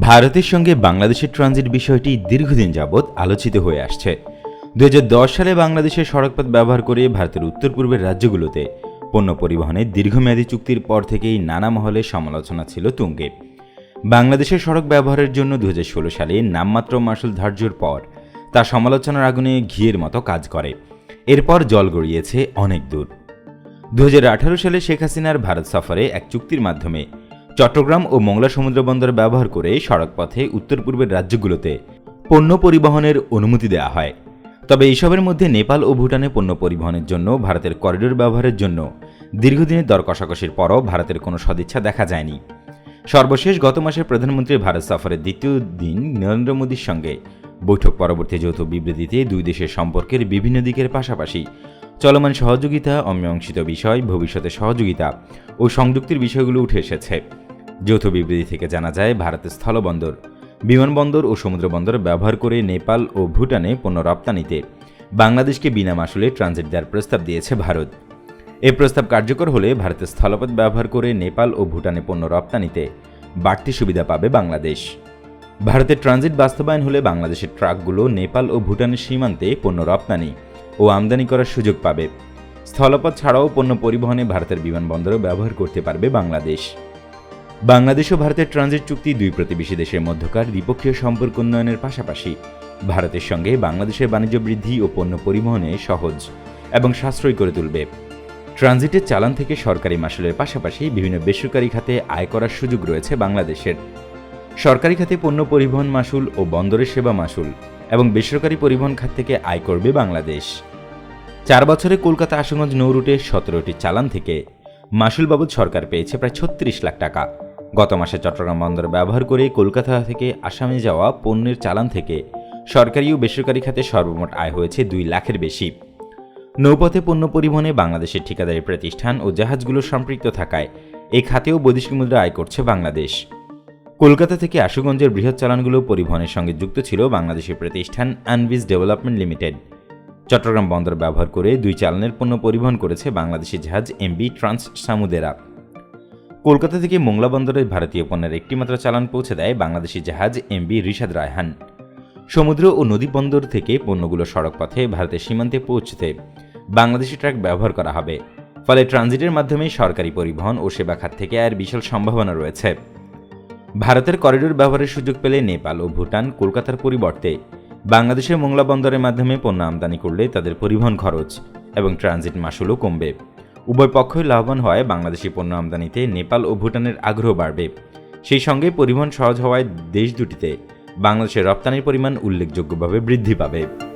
ভারতের সঙ্গে বাংলাদেশের ট্রানজিট বিষয়টি দীর্ঘদিন যাবৎ আলোচিত হয়ে আসছে। দুই হাজার দশ সালে বাংলাদেশের সড়কপথ ব্যবহার করে ভারতের উত্তর পূর্বের রাজ্যগুলোতে পণ্য পরিবহনের দীর্ঘমেয়াদী চুক্তির পর থেকেই নানা মহলে সমালোচনা ছিল তুঙ্গে। বাংলাদেশের সড়ক ব্যবহারের জন্য দু হাজার ষোলো সালে নামমাত্র মাসুল ধার্যর পর তা সমালোচনার আগুনে ঘিয়ের মতো কাজ করে। এরপর জল গড়িয়েছে অনেক দূর। দু হাজার আঠারো সালে শেখ হাসিনার ভারত সফরে এক চুক্তির মাধ্যমে চট্টগ্রাম ও মংলা সমুদ্র বন্দর ব্যবহার করে সড়কপথে উত্তর পূর্বের রাজ্যগুলোতে পণ্য পরিবহনের অনুমতি দেওয়া হয়। তবে এইসবের মধ্যে নেপাল ও ভুটানে পণ্য পরিবহনের জন্য ভারতের করিডোর ব্যবহারের জন্য দীর্ঘদিনের দর কষাকষির পরও ভারতের কোনো সদিচ্ছা দেখা যায়নি। সর্বশেষ গত মাসে প্রধানমন্ত্রীর ভারত সফরের দ্বিতীয় দিন নরেন্দ্র মোদীর সঙ্গে বৈঠক পরবর্তী যৌথ বিবৃতিতে দুই দেশের সম্পর্কের বিভিন্ন দিকের পাশাপাশি চলমান সহযোগিতা, অমীমাংসিত বিষয় ভবিষ্যতে সহযোগিতা ও সংযুক্তির বিষয়গুলো উঠে এসেছে। যৌথ বিবৃতি থেকে জানা যায়, ভারতের স্থলবন্দর, বিমানবন্দর ও সমুদ্রবন্দর ব্যবহার করে নেপাল ও ভুটানে পণ্য রপ্তানিতে বাংলাদেশকে বিনা মাসুলে ট্রানজিট দেওয়ার প্রস্তাব দিয়েছে ভারত। এ প্রস্তাব কার্যকর হলে ভারতের স্থলপথ ব্যবহার করে নেপাল ও ভুটানে পণ্য রপ্তানিতে বাড়তি সুবিধা পাবে বাংলাদেশ। ভারতের ট্রানজিট বাস্তবায়ন হলে বাংলাদেশের ট্রাকগুলো নেপাল ও ভুটানের সীমান্তে পণ্য রপ্তানি ও আমদানি করার সুযোগ পাবে। স্থলপথ ছাড়াও পণ্য পরিবহনে ভারতের বিমানবন্দরও ব্যবহার করতে পারবে বাংলাদেশ। বাংলাদেশ ও ভারতের ট্রানজিট চুক্তি দুই প্রতিবেশী দেশের মধ্যকার দ্বিপক্ষীয় সম্পর্ক উন্নয়নের পাশাপাশি ভারতের সঙ্গে বাংলাদেশের বাণিজ্য বৃদ্ধি ও পণ্য পরিবহনে সহজ এবং সাশ্রয়ী করে তুলবে। ট্রানজিটের চালান থেকে সরকারি মাসুলের পাশাপাশি বিভিন্ন বেসরকারি খাতে আয় করার সুযোগ রয়েছে বাংলাদেশের। সরকারি খাতে পণ্য পরিবহন মাসুল ও বন্দরের সেবা মাসুল এবং বেসরকারি পরিবহন খাত থেকে আয় করবে বাংলাদেশ। চার বছরে কলকাতা আশুগঞ্জ নৌ রুটে সতেরোটি চালান থেকে মাসুল বাবদ সরকার পেয়েছে প্রায় ছত্রিশ লাখ টাকা। গত মাসে চট্টগ্রাম বন্দর ব্যবহার করে কলকাতা থেকে আসামে যাওয়া পণ্যের চালান থেকে সরকারি ও বেসরকারি খাতে সর্বমোট আয় হয়েছে দুই লাখের বেশি। নৌপথে পণ্য পরিবহনে বাংলাদেশের ঠিকাদারি প্রতিষ্ঠান ও জাহাজগুলো সম্পৃক্ত থাকায় এই খাতেও বৈদেশিক মুদ্রা আয় করছে বাংলাদেশ। কলকাতা থেকে আশুগঞ্জের বৃহৎ চালানগুলো পরিবহনের সঙ্গে যুক্ত ছিল বাংলাদেশের প্রতিষ্ঠান আনভিজ ডেভেলপমেন্ট লিমিটেড। চট্টগ্রাম বন্দর ব্যবহার করে দুই চালানের পণ্য পরিবহন করেছে বাংলাদেশি জাহাজ এমবি ট্রান্স সামুদেরা। কলকাতা থেকে মোংলা বন্দরে ভারতীয় পণ্যের একটি মাত্র চালান পৌঁছে দেয় বাংলাদেশি জাহাজ এমবি রিশাদ রায়হান। সমুদ্র ও নদী বন্দর থেকে পণ্যগুলো সড়ক পথে ভারতের সীমান্তে পৌঁছতে বাংলাদেশি ট্রাক ব্যবহার করা হবে। ফলে ট্রানজিটের মাধ্যমে সরকারি পরিবহন ও সেবা খাত থেকে আয়ের বিশাল সম্ভাবনা রয়েছে। ভারতের করিডোর ব্যবহারের সুযোগ পেলে নেপাল ও ভুটান কলকাতার পরিবর্তে বাংলাদেশের মোংলা বন্দরের মাধ্যমে পণ্য আমদানি করলে তাদের পরিবহন খরচ এবং ট্রানজিট মাসুলও কমবে। উভয় পক্ষই লাভবান হওয়ায় বাংলাদেশি পণ্য আমদানিতে নেপাল ও ভুটানের আগ্রহ বাড়বে। সেই সঙ্গে পরিবহন সহজ হওয়ায় দেশ দুটিতে বাংলাদেশের রপ্তানির পরিমাণ উল্লেখযোগ্যভাবে বৃদ্ধি পাবে।